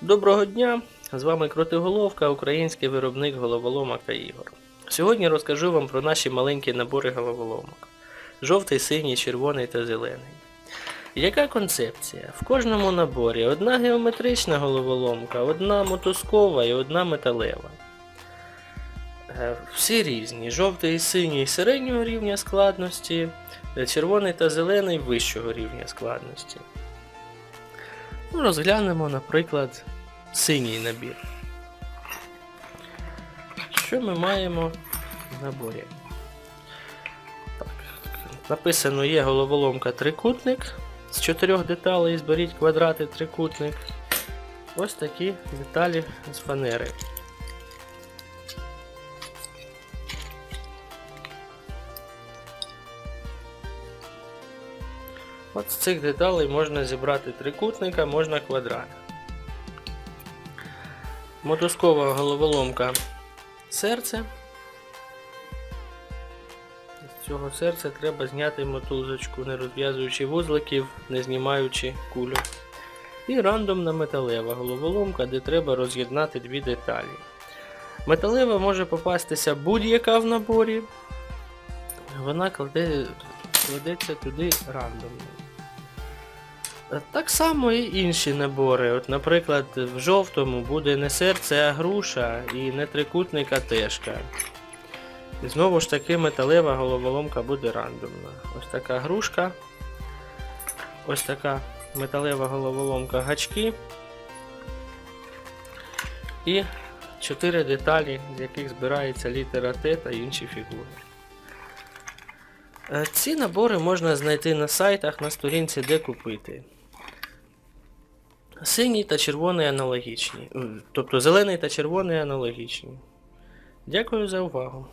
Доброго дня! З вами Крутиголовка, український виробник головоломок та ігор. Сьогодні розкажу вам про наші маленькі набори головоломок: жовтий, синій, червоний та зелений. Яка концепція? В кожному наборі одна геометрична головоломка, одна мотузкова і одна металева. Е, Всі різні: жовтий і синій середнього рівня складності, червоний та зелений вищого рівня складності. Розглянемо, наприклад, синій набір. Що ми маємо в наборі? Так. Написано є головоломка трикутник. З чотирьох деталей зберіть квадрати трикутник. Ось такі деталі з фанери. От з цих деталей можна зібрати трикутника, можна квадрат. Мотузкова головоломка серце. З цього серця треба зняти мотузочку, не розв'язуючи вузликів, не знімаючи кулю. І рандомна металева головоломка, де треба роз'єднати дві деталі. Металева може попастися будь-яка в наборі. Вона кладе, кладеться туди рандомно. Так само і інші набори. От, наприклад, в жовтому буде не серце, а груша і не трикутник, а тежка. І знову ж таки металева головоломка буде рандомна. Ось така грушка. Ось така металева головоломка гачки. І чотири деталі, з яких збирається літера Т та інші фігури. Е, Ці набори можна знайти на сайтах на сторінці, де купити. Синій та червоний аналогічні. Тобто зелений та червоний аналогічні. Дякую за увагу.